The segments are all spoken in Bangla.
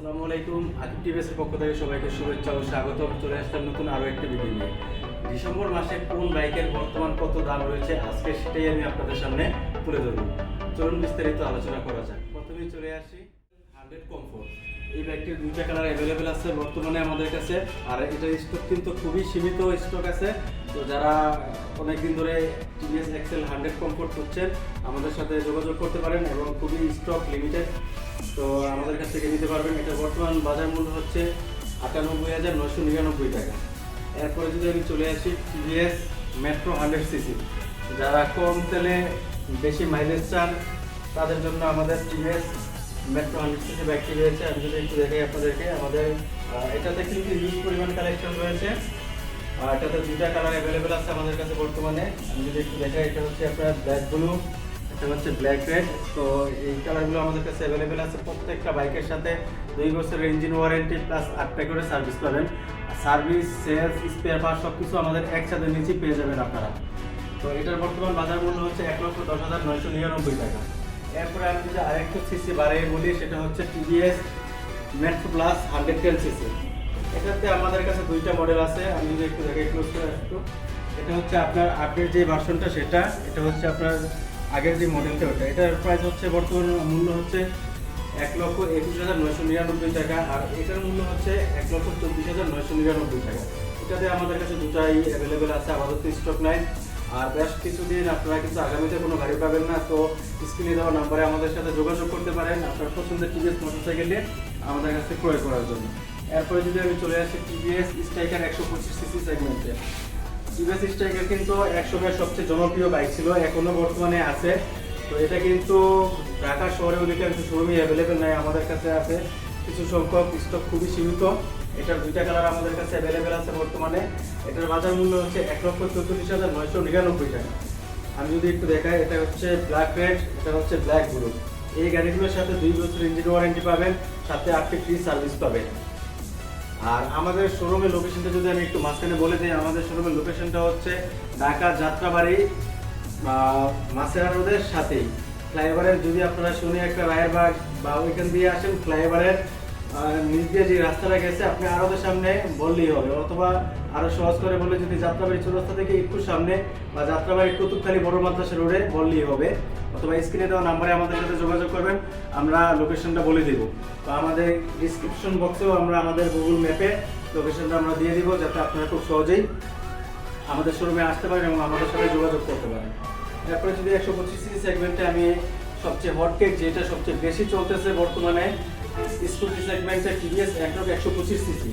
আসসালামু আলাইকুম। টিভিএসের পক্ষ থেকে সবাইকে শুভেচ্ছা ও স্বাগত। চলে নতুন আরও একটি ভিডিও নিয়ে। ডিসেম্বর মাসে কোন বাইকের বর্তমান কত দাম রয়েছে? আজকে সেটাই আমি আপনাদের সামনে তুলে ধরব। চলুন বিস্তারিত আলোচনা করা যাক। চলে আসি। Hundred comfort. এই বাইকটির দুইটা কালার অ্যাভেলেবেল আছে বর্তমানে আমাদের কাছে। আর এটার স্টক কিন্তু খুবই সীমিত স্টক আছে। তো যারা অনেকদিন ধরে টিভিএস এক্সেল হান্ড্রেড কমফোর্ট করছেন আমাদের সাথে যোগাযোগ করতে পারেন এবং খুবই স্টক লিমিটেড তো আমাদের কাছ থেকে নিতে পারবেন। এটা বর্তমান বাজার মূল্য হচ্ছে আটানব্বই হাজার নশো নিরানব্বই টাকা। এরপরে যদি আমি চলে আসি টিভিএস মেট্রো হান্ড্রেড সিসি যারা কম তেলে বেশি মাইলেজ চান, তাদের জন্য আমাদের টিভিএস মেট্রো হান্ড্রেড সিসি বাইকটি রয়েছে। আমি যদি একটু দেখাই আপনাদেরকে, আমাদের এটাতে কিন্তু হিউজ পরিমাণ কালেকশন রয়েছে। আর এটাতে দুইটা কালার অ্যাভেলেবেল আছে আমাদের কাছে বর্তমানে। আমি যদি একটু দেখাই, এটা হচ্ছে আপনার ব্ল্যাক ব্লু। এটা হচ্ছে ব্ল্যাক রেড তো এই কালারগুলো আমাদের কাছে অ্যাভেলেবেল আছে প্রত্যেকটা বাইকের সাথে। দুই বছরের ইঞ্জিন ওয়ারেন্টি প্লাস আটটা করে সার্ভিস পাবেন। সার্ভিস সেলস স্পেয়ার পার্ট সব কিছু আমাদের একসাথে নিচে পেয়ে যাবেন আপনারা। তো এটার বর্তমান বাজার মূল্য হচ্ছে এক লক্ষ দশ হাজার নয়শো নিরানব্বই টাকা। এরপরে আমি যদি আরেকটু সিসি বাড়িয়ে বলি, সেটা হচ্ছে TVS Metro plus hundred ten CC এটাতে আমাদের কাছে দুইটা মডেল আছে। আমি যদি একটু দেখাই ক্লোজ করে একটু এটা হচ্ছে আপনার আপডেট যে ভার্সনটা সেটা, এটা হচ্ছে আপনার আগের যে মডেলটা ওটা, এটার প্রাইস হচ্ছে বর্তমান মূল্য হচ্ছে এক লক্ষ একুশ হাজার নয়শো নিরানব্বই টাকা, আর এটার মূল্য হচ্ছে এক লক্ষ চব্বিশ হাজার নয়শো নিরানব্বই টাকা। এটাতে আমাদের কাছে দুটাই অ্যাভেলেবেল আছে, আপাতত স্টক নাই। আর বেশ কিছুদিন আপনারা কিন্তু আগামীতে কোনো গাড়ি পাবেন না, তো স্ক্রিনে দেওয়া নাম্বারে আমাদের সাথে যোগাযোগ করতে পারেন আপনার পছন্দের টিভিএস মোটরসাইকেল নিয়ে আমাদের কাছে ক্রয় করার জন্য। এরপরে যদি আমি চলে আসি টিভিএস স্ট্রাইকার একশো পঁচিশ সিসি সেগমেন্টে টিভিএস স্ট্রাইকার কিন্তু একসময় সবচেয়ে জনপ্রিয় বাইক ছিল, এখনও বর্তমানে আছে। তো এটা কিন্তু ঢাকা শহরে অধিকাংশ শোরুমই অ্যাভেলেবেল নাই, আমাদের কাছে আছে। কিছু সংখ্যক স্টক খুবই সীমিত। এটার দুইটা কালার আমাদের কাছে অ্যাভেলেবেল আছে বর্তমানে। এটার বাজার মূল্য হচ্ছে এক লক্ষ চৌত্রিশ হাজার নয়শো নিরানব্বই টাকা। আমি যদি একটু দেখাই, এটা হচ্ছে ব্ল্যাক রেড এটা হচ্ছে ব্ল্যাক ব্লু এই গাড়িগুলোর সাথে দুই বছর ইঞ্জিন ওয়ারেন্টি পাবেন, সাথে আপনি ফ্রি সার্ভিস পাবেন। আর আমাদের শোরুমের লোকেশনটা যদি আমি একটু মাঝখানে বলে দিই, আমাদের শোরুমের লোকেশনটা হচ্ছে ঢাকা যাত্রাবাড়ি মাসেরা রোডের সাথেই। ফ্লাইওভারের যদি আপনারা শুনে একটা রায়েরবাগ বা ওইখান দিয়ে আসেন, ফ্লাইওভারের নিচ দিয়ে যে রাস্তাটা গেছে, আপনি আরোদের সামনে বললেই হবে। অথবা আরও সহজ করে বলে যদি যাত্রাবাড়ি চৌরাস্তা থেকে একটু সামনে বা যাত্রাবাড়ি কুতুবখালী বড় মাদ্রাসা রোডে বললেই হবে। অথবা স্ক্রিনে দেওয়া নাম্বারে আমাদের সাথে যোগাযোগ আমরা লোকেশনটা বলে দেবো। তো আমাদের ডিসক্রিপশন বক্সেও আমরা আমাদের গুগল ম্যাপে লোকেশনটা আমরা দিয়ে দিব যাতে আপনারা খুব সহজেই আমাদের শোরুমে আসতে পারেন এবং আমাদের সাথে যোগাযোগ করতে পারেন। তারপরে যদি একশো পঁচিশ সিসি সেগমেন্টে আমি সবচেয়ে হট কেক যেটা সবচেয়ে বেশি চলতেছে বর্তমানে স্কুটি সেগমেন্টে টিভিএস একশো পঁচিশ সিসি।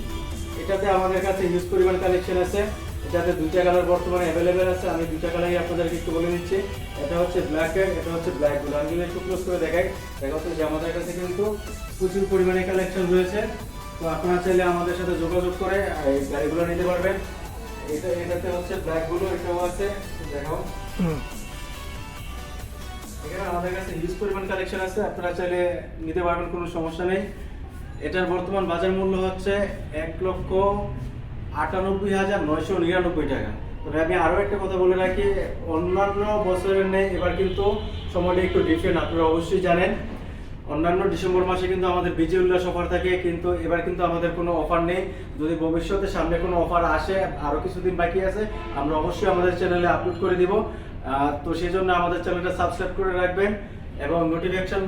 এটাতে আমাদের কাছে হিউজ পরিমাণ কালেকশন আছে। এটাতে দুইটা কালার বর্তমানে অ্যাভেলেবেল আছে। আমি দুইটা কালারই আপনাদেরকে একটু বলে দিচ্ছি। এটা হচ্ছে ব্ল্যাক রেড এটা হচ্ছে ব্ল্যাক ব্লু আমি একটু ক্লোজ করে দেখাই। দেখা যাচ্ছে যে আমাদের কাছে কিন্তু প্রচুর পরিমাণে কালেকশন রয়েছে। তো আপনারা চাইলে আমাদের সাথে যোগাযোগ করে এই গাড়িগুলো নিতে পারবেন। এটা এটাতে হচ্ছে ব্ল্যাক ব্লু এটাও আছে। দেখাও এখানে আমাদের কাছে হিউজ পরিমাণ কালেকশন আছে। আপনারা চাইলে নিতে পারবেন কোনো সমস্যা নেই। এটার বর্তমান বাজার মূল্য হচ্ছে এক লক্ষ আটানব্বই হাজার নয়শো নিরানব্বই টাকা। তবে আমি আরও একটা কথা বলে রাখি, অন্যান্য বছরের নেই এবার কিন্তু সময়টা একটু ডিফারেন্ট আপনারা অবশ্যই জানেন। অন্যান্য ডিসেম্বর মাসে কিন্তু আমাদের বিজয় উল্লাস অফার থাকে, কিন্তু এবার কিন্তু আমাদের কোনো অফার নেই। যদি ভবিষ্যতে সামনে কোনো অফার আসে, আরও কিছুদিন বাকি আছে, আমরা অবশ্যই আমাদের চ্যানেলে আপলোড করে দিব। তো সেই জন্য আমাদের চ্যানেলটা সাবস্ক্রাইব করে রাখবেন এবং নোটিফিকেশন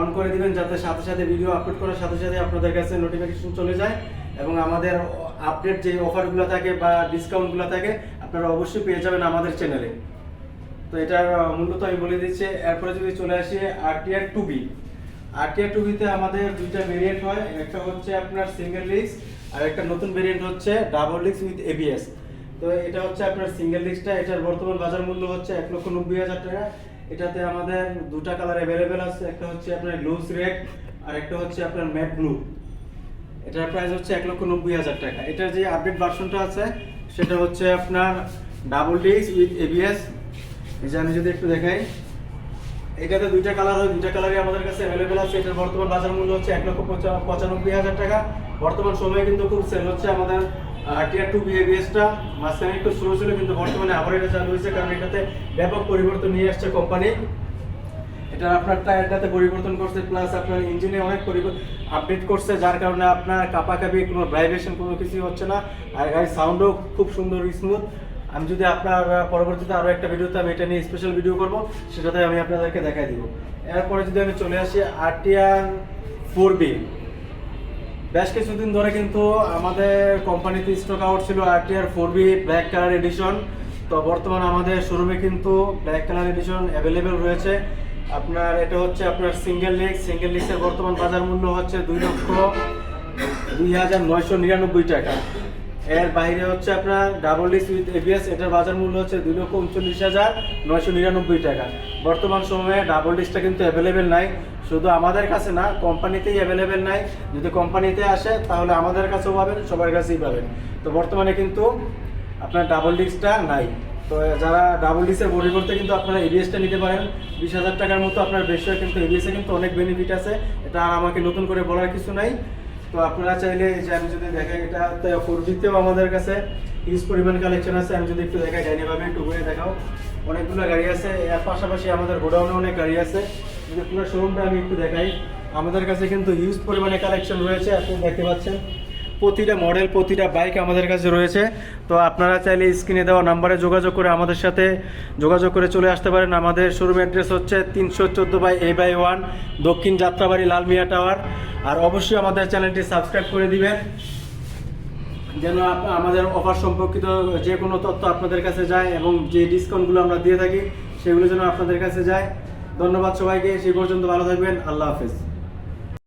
অন করে দিবেন, যাতে সাথে সাথে ভিডিও আপলোড করার সাথে সাথে আপনাদের কাছে নোটিফিকেশন চলে যায়। এবং আমাদের আপডেট যে অফারগুলো থাকে বা ডিসকাউন্টগুলো থাকে আপনারা অবশ্যই পেয়ে যাবেন আমাদের চ্যানেলে তো এটার আহ, মূল্য তো আমি বলে দিচ্ছি এরপরে যদি চলে আসি RTR two B RTR two বিতে আমাদের দুইটা ভেরিয়েন্ট হয় একটা হচ্ছে আপনার সিঙ্গেল ডিস্ক আর একটা নতুন ভেরিয়েন্ট হচ্ছে ডাবল ডিস্ক উইথ এবিএস তো এটা হচ্ছে আপনার সিঙ্গেল ডিস্কটা এটার বর্তমান বাজার মূল্য হচ্ছে এক লক্ষ নব্বই হাজার টাকা। এটাতে আমাদের দুটা কালার অ্যাভেলেবেল আছে একটা হচ্ছে আপনার লুজ রেড আর একটা হচ্ছে আপনার ম্যাট ব্লু এটার প্রাইস হচ্ছে এক লক্ষ নব্বই হাজার টাকা। এটার যে আপডেট ভার্সনটা আছে, সেটা হচ্ছে আপনার ডাবল ডিস্ক উইথ এবিএস এই যে আমি যদি একটু দেখাই, এটাতে দুইটা কালার হয়, দুইটা কালারই আমাদের কাছে অ্যাভেলেবেল আছে। এটার বর্তমান বাজার মূল্য হচ্ছে এক লক্ষ পঁচানব্বই হাজার টাকা। বর্তমান সময়ে কিন্তু খুব সেল হচ্ছে আমাদের টিয়ার টু বিএবিএসটা মাঝখানে একটু স্লো ছিল, কিন্তু বর্তমানে আবার এটা চালু হয়েছে, কারণ এটাতে ব্যাপক পরিবর্তন নিয়ে আসছে কোম্পানি এটা আপনার টায়ারটাতে পরিবর্তন করছে প্লাস আপনার ইঞ্জিনে অনেক আপডেট করছে, যার কারণে আপনার কাপাকাপি, কোনো ভাইব্রেশন কোনো কিছুই হচ্ছে না। আর গাড়ির সাউন্ডও খুব সুন্দর স্মুথ আমি যদি আপনার পরবর্তীতে আরও একটা ভিডিওতে আমি এটা নিয়ে স্পেশাল ভিডিও করব, সেটাতে আমি আপনাদেরকে দেখাই দিব। এরপরে যদি আমি চলে আসি আরটিআর ফোর বি বেশ কিছুদিন ধরে কিন্তু আমাদের কোম্পানিতে স্টক আউট ছিল RTR four B black colour edition তো বর্তমান আমাদের শোরুমে কিন্তু ব্ল্যাক কালার এডিশন অ্যাভেলেবেল রয়েছে। আপনার এটা হচ্ছে আপনার সিঙ্গেল লিক্স সিঙ্গেল লিক্সের বর্তমান বাজার মূল্য হচ্ছে দুই লক্ষ দুই হাজার নয়শো নিরানব্বই টাকা। এর বাইরে হচ্ছে আপনার ডাবল ডিস উইথ এবিএস এটার বাজার মূল্য হচ্ছে দুই লক্ষ উনচল্লিশ হাজার নয়শো নিরানব্বই টাকা। বর্তমান সময়ে ডাবল ডিসটা কিন্তু অ্যাভেলেবেল নাই। শুধু আমাদের কাছে না কোম্পানিতেই অ্যাভেলেবেল নাই। যদি কোম্পানিতে আসে, তাহলে আমাদের কাছেও পাবেন, সবার কাছেই পাবেন। তো বর্তমানে কিন্তু আপনার ডাবল ডিস্কটা নাই। তো যারা ডাবল ডিসের পরিবর্তে কিন্তু আপনারা এবিএসটা নিতে পারেন। বিশ হাজার টাকার মতো আপনার বেশি কিন্তু এবিএসে কিন্তু অনেক বেনিফিট আছে। এটা আর আমাকে নতুন করে বলার কিছু নাই। তো আপনারা চাইলে যে আমি যদি দেখাই, এটা ফোর জিতেও আমাদের কাছে ইউজ পরিমাণ কালেকশন আছে। আমি যদি একটু দেখাই ডাইনে ভাবে একটু ঘুরে দেখাও। অনেকগুলো গাড়ি আছে। এর পাশাপাশি আমাদের গোডাউনে অনেক গাড়ি আছে। যদি পুরো শোরুমটা আমি একটু দেখাই, আমাদের কাছে কিন্তু হিউজ পরিমাণে কালেকশন রয়েছে আপনি দেখতে পাচ্ছেন। প্রতিটা মডেল প্রতিটা বাইক আমাদের কাছে রয়েছে। তো আপনারা চাইলে স্ক্রিনে দেওয়া নাম্বারে যোগাযোগ করে আমাদের সাথে যোগাযোগ করে চলে আসতে পারেন। আমাদের শোরুম অ্যাড্রেস হচ্ছে তিনশো চোদ্দ বাই এ বাই ওয়ান, দক্ষিণ যাত্রাবাড়ি লালমিয়া টাওয়ার আর অবশ্যই আমাদের চ্যানেলটি সাবস্ক্রাইব করে দিবেন, যেন আমাদের অফার সম্পর্কিত যে কোনো তথ্য আপনাদের কাছে যায় এবং যে ডিসকাউন্টগুলো আমরা দিয়ে থাকি, সেগুলো যেন আপনাদের কাছে যায়। ধন্যবাদ সবাইকে, সেই পর্যন্ত ভালো থাকবেন। আল্লাহ হাফেজ।